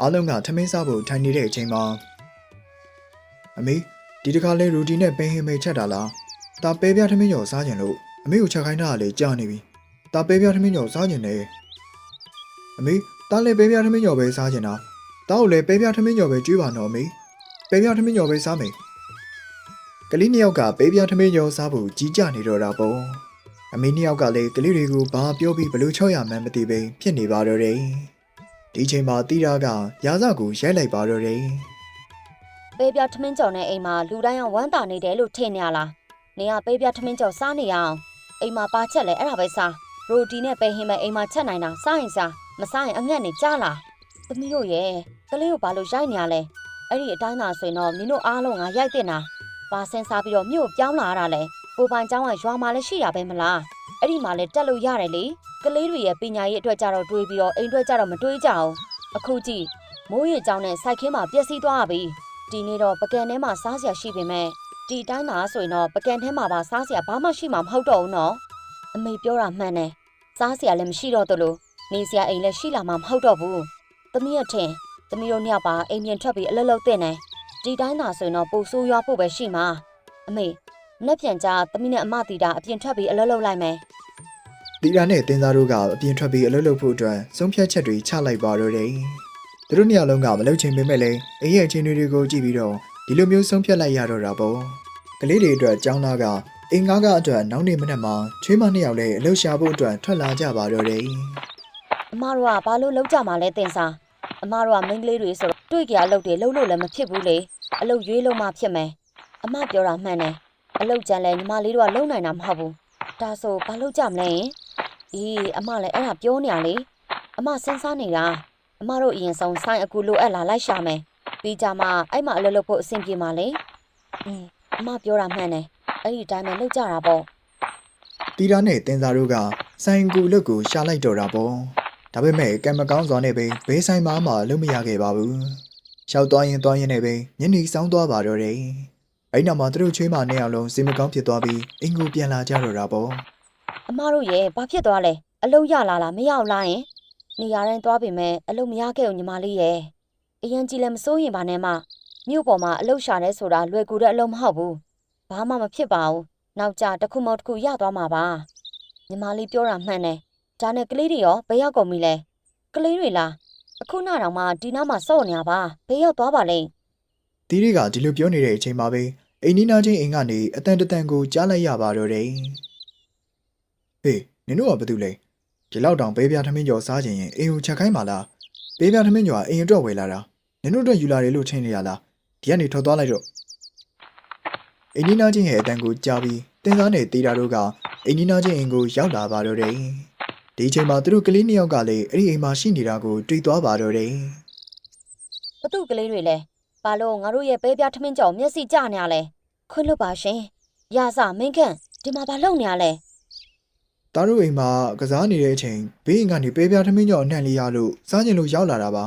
အားလုံးကထမင်းစားဖို့ထိုင်နေတဲ့အချိန်မှာအမေဒီတစ်ခါလဲရူတီနဲ့ပင်းဟင်းမေးချက်တာလားဒါပဲပြားထမင်းကျော်စားကြင်လို့အမေကိုချက်ခိုင်းတာကလေကြာနေပြီဒါပဲပြားထမင်းကျော်စားကြင်တယ်အမေတားလည်းပဲပြားထမင်းကျော်ပဲစားကြင်တာတားကိုလည်းပဲပြားထမင်းကျော်ပဲကျွေးပါနော်အမေ ပဲပြားထမင်းကျော်ပဲစားမယ်ကလေးနှစ်ယောက်ကပဲပြားထမင်းကျော်စားဖို့ကြီးကြနေတော့တာပေါ့အမေနှစ်ယောက်ကလည်းကလေးတွေကိုဘာပြောပြီးဘလို့ချော့ရမှန်းမသိပဲဖြစ်နေပါတော့တယ်ဒီချိန်မှာတီတာကရာဇကိုရိုက်လိုက်ပါတော့တယ်ပေးပြထမင်းကြော်နဲ့အိမ်မှာလူတိုင်းအောင်ဝမ်းတာနေတယ်လို့ထင်နေရလားနေကပေးပြထမင်းကြော်စားနေရအောင်အိမ်မှာပါချက်လဲအဲ့ဒါပဲစားရိုတီနဲ့ပဲဟင်းမဲ့အိမ်မှာချက်နိုင်တာစားရင်စားမစားရင်အငတ်နေကြလားသမီးတို့ရဲ့ကလေးကိုဘာလို့ရိုက်နေရလဲ အဲ့ဒီအတိုင်းသာဆိုရင်တော့မင်းတို့အားလုံးငါရိုက်တင်တာပါစင်စားပြီးတော့မြို့ပြောင်းလာရတာလေကိုပိုင်ကျောင်းကရွာမှာလည်းရှိတာပဲမလားအဲ့ဒီမှာလည်းတက်လို့ရတယ်လေကလေးတွေရဲ့ပညာရေးအတွက်ကြတော့တွေးပြီးတော့အိမ်အတွက်ကြတော့မတွေးကြအောင်အခုကြည့်မိုးရေကြောင်းနဲ့စိုက်ခင်းမှာပျက်စီးသွားပြီဒီနေ့တော့ပကံထဲမှာစားစရာရှိပေမဲ့ဒီတိုင်းသာဆိုရင်တော့ပကံထဲမှာပါစားစရာဘာမှရှိမှာမဟုတ်တော့ဘူးနော်အမေပြောတာမှန်တယ်စားစရာလည်းမရှိတော့သလိုနေစရာအိမ်လည်းရှိလာမှာမဟုတ်တော့ဘူးသမီးအထင် သမီးတို့နှစ်ယောက်ပါအိမ်ပြင်ထွက်ပြီးအလုပ်လုပ်တဲ့နေဒီတိုင်းသာဆိုရင်တော့ပူဆိုးရွားဖို့ပဲရှိမှာအမေလက်ပြန်ကြားသမီးနဲ့အမတီတာအပြင်ထွက်ပြီးအလုပ်လုပ်လိုက်မယ်တီတာနဲ့တင်းသားတို့ကအပြင်ထွက်ပြီးအလုပ်လုပ်ဖို့အတွက်ဆုံးဖြတ်ချက်တွေချလိုက်ပါတော့တယ်သူတို့နှစ်ယောက်လုံးကမလုပ်ချင်ပေမဲ့လည်းအိမ်ရဲ့အခြေအနေတွေကိုကြည့်ပြီးတော့ဒီလိုမျိုးဆုံးဖြတ်လိုက်ရတော့တာပေါ့ကလေးတွေအတွက်ကျောင်းသားကအင်္ဂါကအတွက်နောက်နေ့မနက်မှာချွေးမနှစ်ယောက်လည်းအလုပ်ရှာဖို့အတွက်ထွက်လာကြပါတော့တယ်အမတို့ကဘာလို့လောက်ကြမှာလဲတင်စား အမတို့ကမိန်းကလေးတွေဆိုတော့တွေ့ကြအလုပ်တွေလုပ်လို့လည်းမဖြစ်ဘူးလေအလုပ်ရွေးလို့မှဖြစ်မယ်အမပြောတာမှန်တယ်အလုပ်ကြမ်းလဲညီမလေးတို့ကလုံနိုင်တာမဟုတ်ဘူးဒါဆိုဘာလုပ်ကြမလဲယင်အေးအမလည်းအဲ့ဒါပြောနေရလေအမစဉ်းစားနေတာအမတို့အရင်ဆုံးဆိုင်အကူလိုအပ်လာလိုက်ရှာမယ်ပြီးကြမှာအဲ့မှာအလုပ်လုပ်ဖို့အဆင်ပြေမှာလေအင်းအမပြောတာမှန်တယ်အဲ့ဒီအတိုင်းပဲလုပ်ကြတာပေါ့တီတာနဲ့တင်းသားတို့ကဆိုင်ကူအလုပ်ကိုရှာလိုက်တော့တာပေါ့ ဒါပေမဲ့ကံမကောင်းစွာနဲ့ပဲဘေးဆိုင်မှာမှလုံးမရခဲ့ပါဘူးရှောက်သွားရင်သွားရင်နဲ့ပဲညနေဆောင်သွားပါတော့တယ်အဲ့နောက်မှာသူတို့ချွေးမနဲ့အောင်လုံးစိတ်မကောင်းဖြစ်သွားပြီးအင်ကိုပြန်လာကြတော့တာပေါ့အမတို့ရဲ့ဘာဖြစ်သွားလဲအလုပ်ရလာလားမရအောင်လားယင်နေရာတိုင်းသွားပြီမဲ့အလုပ်မရခဲ့ဘူးညီမလေးရဲ့အရင်ကြီးလည်းမစိုးရင်ပါနဲ့မမြို့ပေါ်မှာအလုပ်ရှာရဲဆိုတာလွယ်ကူတဲ့အလုပ်မဟုတ်ဘူးဘာမှမဖြစ်ပါဘူးနောက်ကြတစ်ခုမဟုတ်တစ်ခုရသွားမှာပါညီမလေးပြောတာမှန်တယ် ဒါနဲ့ကလေးတွေရောဘယ်ရောက်ကုန်ပြီလဲကလေးတွေလားအခုနောက်တော့မှဒီနားမှာစော့နေရပါဘယ်ရောက်သွားပါလဲတီတွေကဒီလိုပြောနေတဲ့အချိန်မှာပဲအိမ်နီးနားချင်းအိမ်ကနေအတန်တတန်ကိုကြားလိုက်ရပါတော့တယ်ဟေးနင်တို့ကဘာတူလဲဒီလောက်တောင်ဘေးပြားထမင်းကျော်စားခြင်းရင်အိမ်ကိုချက်ခိုင်းပါလားဘေးပြားထမင်းကျော်ကအိမ်အတွက်ဝယ်လာတာနင်တို့အတွက်ယူလာတယ်လို့ထင်နေရလားဒီကနေထွက်သွားလိုက်တော့အိမ်နီးနားချင်းရဲ့အတန်ကိုကြားပြီးတင်းစားနဲ့တီတာတို့ကအိမ်နီးနားချင်းအိမ်ကိုရောက်လာပါတော့တယ် ဒီအချိန်မှာသူတို့ကလေးနှစ်ယောက်ကလည်းအဲ့ဒီအိမ်မှာရှိနေတာကိုတွေ့သွားပါတော့တယ်ဘသူကလေးတွေလဲဘာလို့ငါတို့ရဲ့ပဲပြားထမင်းကြောင်မျက်စိကျနေရလဲခွင့်လွတ်ပါရှင်ရစမင်းခန့်ဒီမှာဘာလုပ်နေရလဲတားတို့အိမ်မှာကစားနေတဲ့အချိန်ဘေးအိမ်ကနေပဲပြားထမင်းကျော်အနှံ့လေးရလို့စားကျင်လို့ရောက်လာတာပါ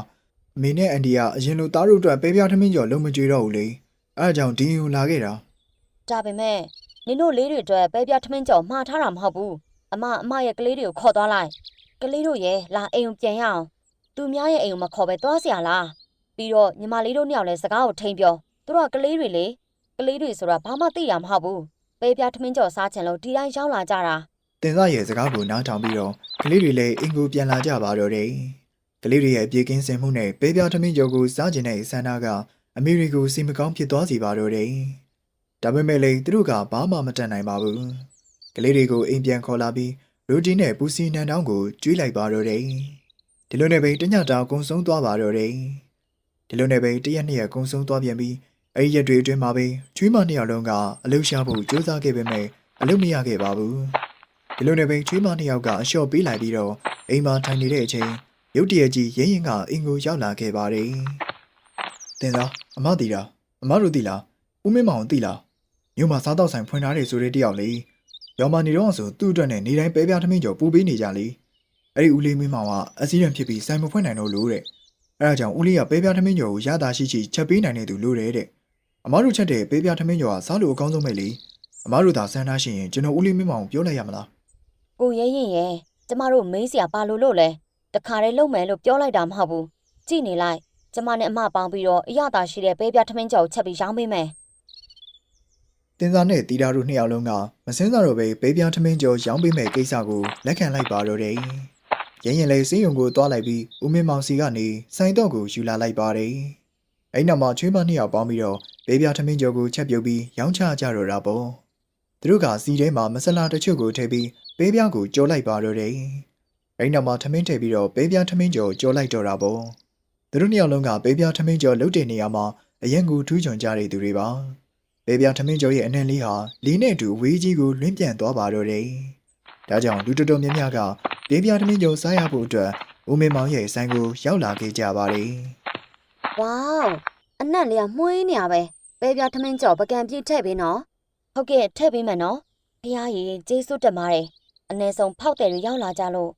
အမေနဲ့အန်ဒီကအရင်လိုတားတို့အတွက်ပဲပြားထမင်းကျော်လုံးမကြွေတော့ဘူးလေအဲအကြောင့်ဒီအိမ်ကိုလာခဲ့တာဒါပေမဲ့နင်တို့လေးတွေအတွက်ပဲပြားထမင်းကြော်မှားထားတာမဟုတ်ဘူး အမအမရဲ့ကလေးတွေကိုခေါ်သွားလိုက်ကလေးတို့ရဲ့လာအိမ်ကိုပြန်ရအောင်သူများရဲ့အိမ်ကိုမခေါ်ပဲသွားเสียလားပြီးတော့ညီမလေးတို့နှစ်ယောက်လည်းစကားကိုထိန်ပြောသူတို့ကကလေးတွေလေကလေးတွေဆိုတာဘာမှသိတာမဟုတ်ဘူး ပဲပြားထမင်းကြော်စားချင်လို့ဒီတိုင်းရောက်လာကြတာ တင်သားရဲ့စကားကိုနားထောင်ပြီးတော့ကလေးတွေလည်းအင်ကိုပြန်လာကြပါတော့တယ်ကလေးတွေရဲ့အပြေကင်းစင်မှုနဲ့ပဲပြားထမင်းကြော်ကိုစားကျင်တဲ့ဆန္ဒကအမေတွေကိုစီမကောင်းဖြစ်သွားစေပါတော့တယ်ဒါပေမဲ့လည်းသူတို့ကဘာမှမတတ်နိုင်ပါဘူးက လေးတွေကိုအိမ်ပြန်ခေါ်လာပြီးရိုတီနဲ့ပူစီနန်တောင်းကိုကျွေးလိုက်ပါတော့တယ်ဒီလိုနဲ့ပဲတညတာကုံဆုံးသွားပါတော့တယ်ဒီလိုနဲ့ပဲတရက်နှစ်ရက်ကုံဆုံးသွားပြန်ပြီးအဲ့ဒီရက်တွေအတွင်းမှာပဲချွေးမနှစ်ယောက်လုံးကအလုရှာဖို့ကြိုးစားခဲ့ပေမဲ့အလုမရခဲ့ပါဘူးဒီလိုနဲ့ပဲချွေးမနှစ်ယောက်ကအလျှော့ပေးလိုက်ပြီးတော့အိမ်မှာထိုင်နေတဲ့အချိန်ရုတ်တရက်ကြီးရင်းရင်ကအင်ကိုရောက်လာခဲ့ပါတယ်။တင်သားအမတီတာအမတို့တီလားဦးမင်းမောင်တီလားမြို့မှာစားတော့ဆိုင်ဖွင့်ထားတယ်ဆိုတဲ့တယောက်လေ ရောင်မနေတော့ဆိုသူ့အတွက်နဲ့နေတိုင်းပဲပြားထမင်းကျော်ပူပေးနေကြလေအဲ့ဒီဦးလေးမင်းမောင်ကအစည်းရံဖြစ်ပြီးဆိုင်မဖွင့်နိုင်တော့လို့တဲ့အဲ့ဒါကြောင့်ဦးလေးကပဲပြားထမင်းကျော်ကိုရတာရှိရှိချက်ပေးနိုင်တဲ့သူလို့တဲ့တဲ့အမတို့ချက်တဲ့ပဲပြားထမင်းကျော်ကစားလို့အကောင်းဆုံးပဲလေအမတို့သာစမ်းထားရှိရင်ကျွန်တော်ဦးလေးမင်းမောင်ကိုပြောလိုက်ရမလားကိုရဲရင်ရဲ့ကျမတို့မေးစရာပါလို့လို့လဲတခါတည်းလုံမယ်လို့ပြောလိုက်တာမဟုတ်ဘူးကြည့်နေလိုက်ကျမနဲ့အမပေါင်းပြီးတော့အရသာရှိတဲ့ပဲပြားထမင်းကြော်ကိုချက်ပြီးရောင်းပေးမယ် တင်စာနဲ့တီတာတို့နှစ်ယောက်လုံးကမစင်းစားတော့ပဲဘေးပြားထမင်းကျော်ရောင်းပေးမဲ့ကိစ္စကိုလက်ခံလိုက်ပါတော့တယ်။ရင်းရင်လေးစင်းယုံကိုတွားလိုက်ပြီးဦးမင်းမောင်စီကနေစိုင်တော့ကိုယူလာလိုက်ပါတယ်။အဲ့နောက်မှာချွေးမနှစ်ယောက်ပေါင်းပြီးတော့ဘေးပြားထမင်းကျော်ကိုချက်ပြုတ်ပြီးရောင်းချကြတော့တာပေါ့။သူတို့ကစီထဲမှာမဆလာတချို့ကိုထည့်ပြီးဘေးပြားကိုကြောလိုက်ပါတော့တယ်။အဲ့နောက်မှာထမင်းထည့်ပြီးတော့ဘေးပြားထမင်းကျော်ကြောလိုက်တော့တာပေါ့။သူတို့နှစ်ယောက်လုံးကဘေးပြားထမင်းကျော်လုတ်တဲ့နေရာမှာအရင်ကထူးချွန်ကြတဲ့သူတွေပါ။ ဘေးပြားထမင်းကျော်ရဲ့အနှံလေးဟာလေးနဲ့အတူဝေးကြီးကိုလွင့်ပြန်သွားပါတော့တယ်။ဒါကြောင့်လူတော်တော်များများကဘေးပြားထမင်းကျော်စားရဖို့အတွက်ဦးမင်းမောင်ရဲ့ဆိုင်ကိုရောက်လာခဲ့ကြပါတယ်ဝေါအနက်လေးကမှုေးနေရပဲပဲပြားထမင်းကြော်ပကံပြည့်ထည့်ပေးနော်ဟုတ်ကဲ့ထည့်ပေးမယ်နော်ဖះကြီးကျေးဇူးတင်ပါတယ်အ ਨੇ ဆုံးဖောက်တယ်တွေရောက်လာကြလို့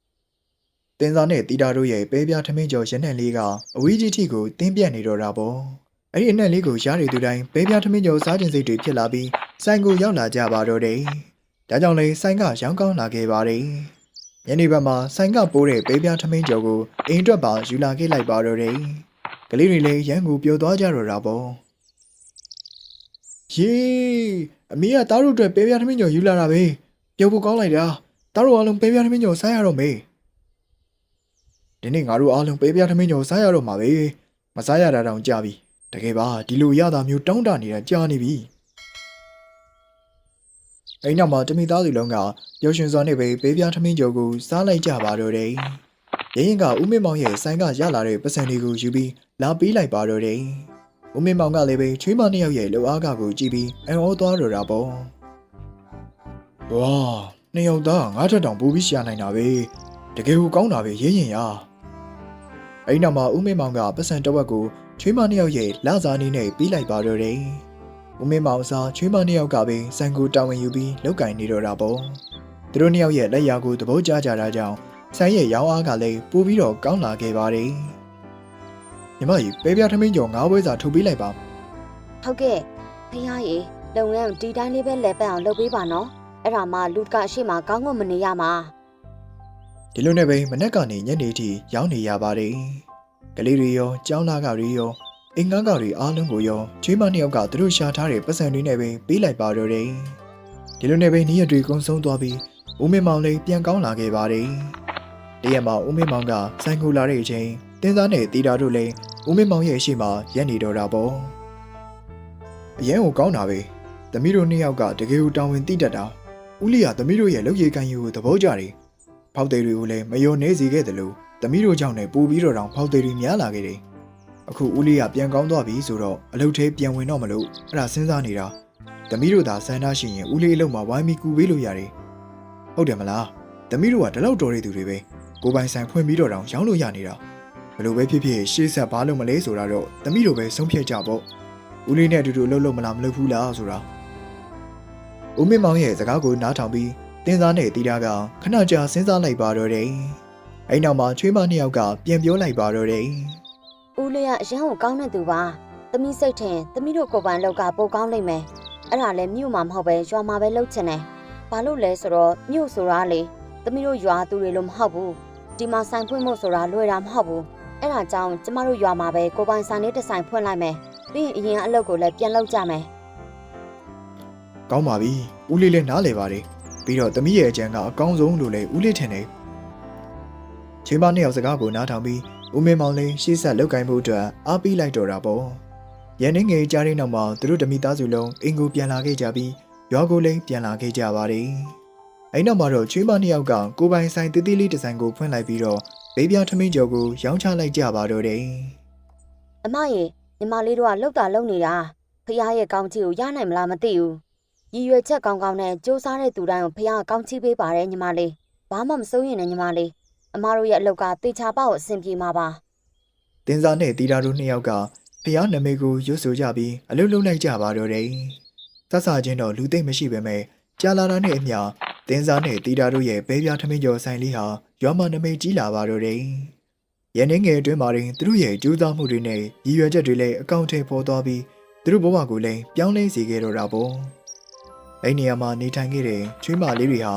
။တင်စာနဲ့တီတာတို့ရဲ့ဘေးပြားထမင်းကျော်ရနှံလေးကအဝေးကြီးထိကိုတင်းပြတ်နေတော့တာပေါ့။ အဲ့ဒီအနှံလေးကိုရားရည်သူတိုင်းဘေးပြားထမင်းကျော်စားခြင်းစိတ်တွေဖြစ်လာပြီးဆိုင်ကိုရောက်လာကြပါတော့တယ်။ဒါကြောင့်လေဆိုင်ကရောင်းကောင်းလာခဲ့ပါတယ်။ညနေဘက်မှာဆိုင်ကပိုးတဲ့ဘေးပြားထမင်းကျော်ကိုအိမ်အတွက်ပါယူလာခဲ့လိုက်ပါတော့တယ်။ကလေးတွေလည်းရန်ကိုပျော်သွားကြတော့တာပေါ့ယေးအမေကတားတို့အတွက်ပဲပြားထမင်းကျော်ယူလာတာပဲပျော်ဖို့ကောင်းလိုက်တာတားတို့အားလုံးပဲပြားထမင်းကျော်စားရတော့မေဒီနေ့ငါတို့အားလုံးပဲပြားထမင်းကျော်စားရတော့မှာပဲမစားရတာတောင်ကြာပြီ တကယ်ပါဒီလိုရတာမျိုးတောင်းတနေတာကြာနေပြီအဲ့နောက်မှာတမိသားစုလုံးကပျော်ရွှင်စွာနဲ့ပဲပဲပြားထမင်းကျော်ကိုစားလိုက်ကြပါတော့တယ်ရရင်ကဦးမင်းမောင်ရဲ့ဆိုင်ကရလာတဲ့ပတ်စံတွေကိုယူပြီးလာပေးလိုက်ပါတော့တယ်။ဦးမင်းမောင်ကလည်းပဲချွေးမနှစ်ယောက်ရဲ့လှအားကကိုကြည့်ပြီးအံ့ဩသွားတော့တာပေါ့။ဝါနှစ်ယောက်သားငါးထက်တောင်ပိုးပြီးရှာနိုင်တာပဲ။တကယ်ကိုကောင်းတာပဲရရင်ရ။အဲ့နောက်မှာဦးမင်းမောင်ကပတ်စံတစ်ဝက်ကို ချွေးမနှစ်ယောက်ရဲ့လစားနေနဲ့ပြီးလိုက်ပါတော့တယ်။ဦးမင်းမောင်အစားချွေးမနှစ်ယောက်ကပဲဆိုင်ကိုတာဝန်ယူပြီးလောက်ကင်နေတော့တာပေါ့။သူတို့နှစ်ယောက်ရဲ့လက်ရာကိုသဘောကျကြတာကြောင့်ဆိုင်ရဲ့ရောင်းအားကလည်းပိုပြီးတော့ကောင်းလာခဲ့ပါတယ်။ညီမကြီးပဲပြားထမင်းကျော်၅ဘွဲစာထုတ်ပေးလိုက်ပါဟုတ်ကဲ့ဖះကြီးလုပ်ငန်းဒီတိုင်းလေးပဲလဲပတ်အောင်လုပ်ပေးပါနော်အဲ့ဒါမှလူကအရှိမကောင်းကောင်းမနေရမှာ။ဒီလိုနဲ့ပဲမနက်ကနေညနေထိရောင်းနေရပါတယ်။ ကလေးတွေရောကျောင်းသားကတွေရောအင်္ဂါကတွေအားလုံးကိုရောကျွေးမနှစ်ယောက်ကသူတို့ရှာထားတဲ့ပတ်စံတွေနဲ့ပဲပေးလိုက်ပါတော့တယ်။ဒီလိုနဲ့ပဲနေ့ရက်တွေကုန်ဆုံးသွားပြီးဦးမင်းမောင်လည်းပြန်ကောင်းလာခဲ့ပါတယ်။တရက်မှာဦးမင်းမောင်ကဆိုင်ကိုလာတဲ့အချိန်တင်းသားနဲ့တီတာတို့လည်းဦးမင်းမောင်ရဲ့အရှိမရက်နေတော့တာပေါ့။အရင်ကကောင်းတာပဲ။သမီးတို့နှစ်ယောက်ကတကယ်ကိုတောင်းဝင်တိတတ်တာ။ဦးလီကသမီးတို့ရဲ့လုပ်ရည်ကန်ယူကိုသဘောကျတယ်။ဖောက်တယ်တွေကိုလည်းမယုံနေစေခဲ့တယ်လို့ သမီးတို့ကြောင့်လည်းပို့ပြီးတော့တောင်ဖောက်တယ်တွေများလာခဲ့တယ်။အခုဦးလေးကပြန်ကောင်းသွားပြီဆိုတော့အလုပ်သေးပြန်ဝင်တော့မလို့အဲ့ဒါစဉ်းစားနေတာ။သမီးတို့သာစမ်းထားရှိရင်ဦးလေးအလုပ်မှာဝိုင်းပြီးကူပေးလို့ရတယ်။ဟုတ်တယ်မလား။သမီးတို့ကဒီလောက်တော်တဲ့သူတွေပဲ။ကိုယ်ပိုင်ဆိုင်ဖွင့်ပြီးတော့တောင်ရောင်းလို့ရနေတာ။ဘယ်လိုပဲဖြစ်ဖြစ်ရှေ့ဆက်ဘာလို့မလဲဆိုတာတော့သမီးတို့ပဲဆုံးဖြတ်ကြပေါ့။ဦးလေးနဲ့အတူတူလှုပ်လို့မလားမလုပ်ဘူးလားဆိုတာ။ဦးမင်းမောင်ရဲ့စကားကိုနားထောင်ပြီးတင်းစားနဲ့တီတာကခဏကြာစဉ်းစားလိုက်ပါတော့တယ်။ အဲ့နောက်မှာချွေးမနှစ်ယောက်ကပြန်ပြောလိုက်ပါတော့တယ်ဦးလေးကအရန်ကိုကောင်းတဲ့သူပါသမီးစိတ်ထင်သမီးတို့ကိုယ်ပိုင်လောက်ကပိုကောင်းလိမ့်မယ်အဲ့ဒါလည်းမြို့မှာမဟုတ်ပဲရွာမှာပဲလုပ်ချင်တယ်ဘာလို့လဲဆိုတော့မြို့ဆိုတာလေသမီးတို့ရွာသူတွေလို့မဟုတ်ဘူးဒီမှာဆိုင်ဖွင့်ဖို့ဆိုတာလွယ်တာမဟုတ်ဘူးအဲ့ဒါကြောင့်ကျမတို့ရွာမှာပဲကိုယ်ပိုင်ဆိုင်လေးတစ်ဆိုင်ဖွင့်လိုက်မယ်ပြီးရင်အရင်အလုပ်ကိုလည်းပြန်လုပ်ကြမယ်ကကောင်းပါပြီဦးလေးလည်းနားလေပါတယ်ပြီးတော့သမီးရဲ့အကြံကအကောင်းဆုံးလို့လည်းဦးလေးထင်တယ် ချင်းမနှစ်ယောက်စကားကိုနားထောင်ပြီးဦးမင်းမောင်လည်းရှေ့ဆက်လောက်ကင်မှုအတွက်အားပေးလိုက်တော့တာပေါ့ရန်နေငယ်ကြားတဲ့နောက်မှာသူတို့တမိသားစုလုံးအင်ကိုပြန်လာခဲ့ကြပြီးရွာကိုလည်းပြန်လာခဲ့ကြပါတယ်အဲ့နောက်မှာတော့ချွေးမနှစ်ယောက်ကကိုပိုင်ဆိုင်တီးတီးလေးဒီဇိုင်ကိုဖွင့်လိုက်ပြီးတော့ဘေးပြားထမင်းကျော်ကိုရောင်းချလိုက်ကြပါတော့တယ်အမရေညီမလေးတို့ကလှုပ်တာလှုပ်နေတာဖះရဲ့ကောင်းချီကိုရနိုင်မလားမသိဘူးရည်ရွယ်ချက်ကောင်းကောင်းနဲ့စူးစမ်းတဲ့သူတိုင်းကိုဖះကကောင်းချီပေးပါတယ်ညီမလေးဘာမှမစိုးရင်လည်းညီမလေး အမတို့ရဲ့အလုပ်ကတေချာပေါ့အဆင်ပြေမှာပါတင်စာနဲ့တီတာတို့နှစ်ယောက်ကဖျားနမိတ်ကိုရွတ်ဆိုကြပြီးအလုတ်လုံးလိုက်ကြပါတော့တယ်။သတ်စာချင်းတော့လူသိမ့်မရှိပေမဲ့ကြာလာတာနဲ့အမျှတင်စာနဲ့တီတာတို့ရဲ့ဘဲပြားထမင်းကျော်ဆိုင်လေးဟာရွာမနမိတ်ကြီးလာပါတော့တယ်။ရန်နေငယ်အတွင်းမှာတွင်သူတို့ရဲ့ကြိုးစားမှုတွေနဲ့ရည်ရွယ်ချက်တွေလည်းအကောင့်ထဲပေါ်သွားပြီးသူတို့ဘဝကိုလည်းပြောင်းလဲစေခဲ့တော့တာပေါ့။အဲ့နေရာမှာနေထိုင်ခဲ့တဲ့ချွေးမလေးတွေဟာ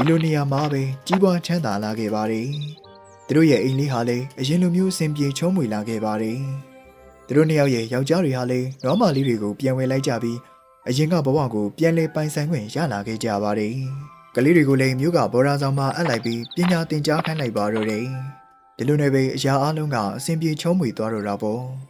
ဒီလိုနေရာမှာပဲကြီးပွားချမ်းသာလာခဲ့ပါတယ်။သူတို့ရဲ့အိမ်လေးဟာလည်းအရင်လိုမျိုးအဆင်ပြေချုံးမွေလာခဲ့ပါတယ်။သူတို့နှစ်ယောက်ရဲ့ယောက်ျားတွေဟာလည်းနောမလေးတွေကိုပြန်ဝယ်လိုက်ကြပြီးအရင်ကဘဝကိုပြန်လဲပိုင်ဆိုင်ခွင့်ရလာခဲ့ကြပါတယ်။ကလေးတွေကိုလည်းမြို့ကဘော်ရာဆောင်မှာအပ်လိုက်ပြီးပညာသင်ကြားခိုင်းလိုက်ပါတော့တယ်။ဒီလိုနဲ့ပဲအရာအလုံးကအဆင်ပြေချုံးမွေသွားတော့တာပေါ့။